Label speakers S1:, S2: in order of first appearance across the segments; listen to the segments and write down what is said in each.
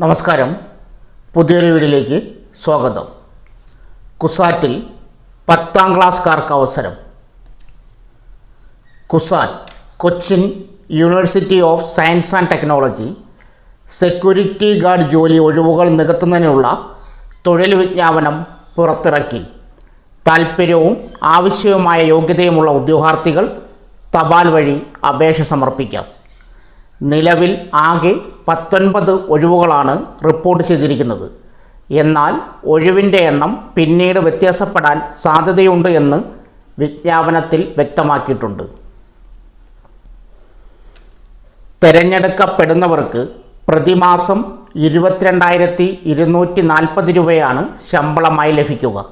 S1: നമസ്കാരം. പുതിയൊരു വീടിലേക്ക് സ്വാഗതം. കുസാറ്റിൽ പത്താം ക്ലാസ്സുകാർക്ക് അവസരം. CUSAT Cochin university of science and technology security guard ജോലി ഒഴിവുകൾ നികത്തുന്നതിനുള്ള തൊഴിൽ വിജ്ഞാപനം പുറത്തിറക്കി. താൽപ്പര്യവും ആവശ്യവുമായ യോഗ്യതയുമുള്ള ഉദ്യോഗാർത്ഥികൾ തപാൽ വഴി അപേക്ഷ സമർപ്പിക്കാം. നിലവിൽ ആകെ പത്തൊൻപത് ഒഴിവുകളാണ് റിപ്പോർട്ട് ചെയ്തിരിക്കുന്നത്. എന്നാൽ ഒഴിവിന്റെ എണ്ണം പിന്നീട് വ്യത്യാസപ്പെടാൻ സാധ്യതയുണ്ട് എന്ന് വിജ്ഞാപനത്തിൽ വ്യക്തമാക്കിയിട്ടുണ്ട്. തിരഞ്ഞെടുക്കപ്പെടുന്നവർക്ക് പ്രതിമാസം ഇരുപത്തിരണ്ടായിരത്തി ഇരുന്നൂറ്റി നാൽപ്പത് രൂപയാണ് ശമ്പളമായി ലഭിക്കുക.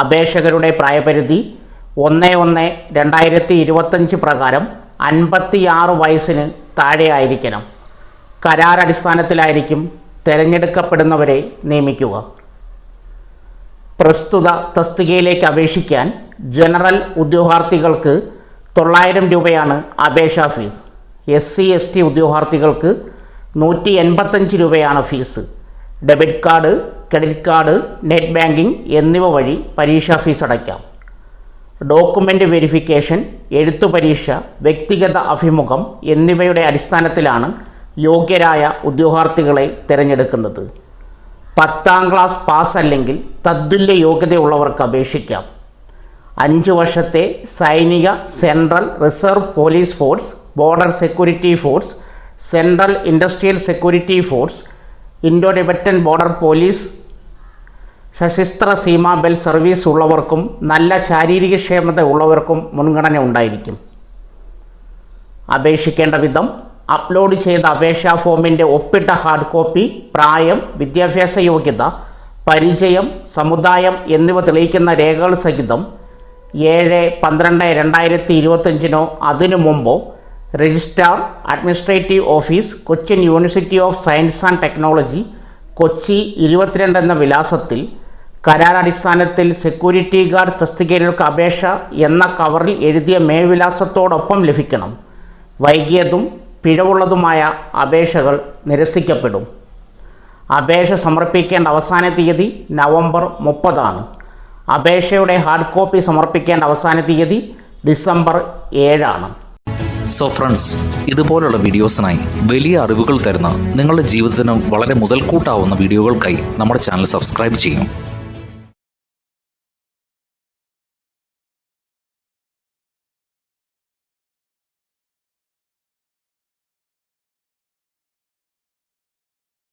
S1: അപേക്ഷകരുടെ പ്രായപരിധി ഒന്ന് ഒന്ന് രണ്ടായിരത്തി ഇരുപത്തഞ്ച് പ്രകാരം അൻപത്തിയാറ് വയസ്സിന് താഴെയായിരിക്കണം. കരാറടിസ്ഥാനത്തിലായിരിക്കും തിരഞ്ഞെടുക്കപ്പെടുന്നവരെ നിയമിക്കുക. പ്രസ്തുത തസ്തികയിലേക്ക് അപേക്ഷിക്കാൻ ജനറൽ ഉദ്യോഗാർത്ഥികൾക്ക് തൊള്ളായിരം രൂപയാണ് അപേക്ഷാ fees. S C S T ഉദ്യോഗാർത്ഥികൾക്ക് നൂറ്റി എൺപത്തഞ്ച് രൂപയാണ് fees. Debit card credit card net banking എന്നിവ വഴി പരീക്ഷാ ഫീസ് അടയ്ക്കാം. ഡോക്യുമെന്റ് വെരിഫിക്കേഷൻ എഴുത്തു പരീക്ഷ വ്യക്തിഗത അഭിമുഖം എന്നിവയുടെ അടിസ്ഥാനത്തിലാണ് യോഗ്യരായ ഉദ്യോഗാർത്ഥികളെ തിരഞ്ഞെടുക്കുന്നത്. പത്താം ക്ലാസ് പാസ് അല്ലെങ്കിൽ തത്തുല്യ യോഗ്യതയുള്ളവർക്ക് അപേക്ഷിക്കാം. അഞ്ച് വർഷത്തെ സൈനിക central reserve police force border security force central industrial security force Indo Tibetan border police Sashastra Seema Bal service ഉള്ളവർക്കും നല്ല ശാരീരിക ക്ഷേമത ഉള്ളവർക്കും മുൻഗണന ഉണ്ടായിരിക്കും. അപേക്ഷിക്കേണ്ട വിധം അപ്ലോഡ് ചെയ്ത അപേക്ഷാ ഫോമിന്റെ ഒപ്പിട്ട ഹാർഡ് കോപ്പി പ്രായം വിദ്യാഭ്യാസ യോഗ്യത പരിചയം സമുദായം എന്നിവ തെളിയിക്കുന്ന രേഖകൾ സഹിതം ഏഴ് പന്ത്രണ്ട് രണ്ടായിരത്തി ഇരുപത്തഞ്ചിനോ അതിനു മുമ്പോ registrar administrative office Cochin university of science and technology Kochi ഇരുപത്തിരണ്ട് എന്ന വിലാസത്തിൽ കരാറടിസ്ഥാനത്തിൽ സെക്യൂരിറ്റി ഗാർഡ് തസ്തികയിലേക്ക് അപേക്ഷ എന്ന കവറിൽ എഴുതിയ മേൽവിലാസത്തോടൊപ്പം ലഭിക്കണം. വൈകിയതും പിഴവുള്ളതുമായ അപേക്ഷകൾ നിരസിക്കപ്പെടും. അപേക്ഷ സമർപ്പിക്കേണ്ട അവസാന തീയതി നവംബർ മുപ്പതാണ്. അപേക്ഷയുടെ ഹാർഡ് കോപ്പി സമർപ്പിക്കേണ്ട അവസാന തീയതി ഡിസംബർ ഏഴാണ്.
S2: സോ ഫ്രണ്ട്സ് ഇതുപോലുള്ള വീഡിയോസിനായി വലിയ അറിവുകൾ തരുന്ന നിങ്ങളുടെ ജീവിതത്തിന് വളരെ മുതൽക്കൂട്ടാവുന്ന വീഡിയോകൾക്കായി നമ്മുടെ ചാനൽ സബ്സ്ക്രൈബ് ചെയ്യും.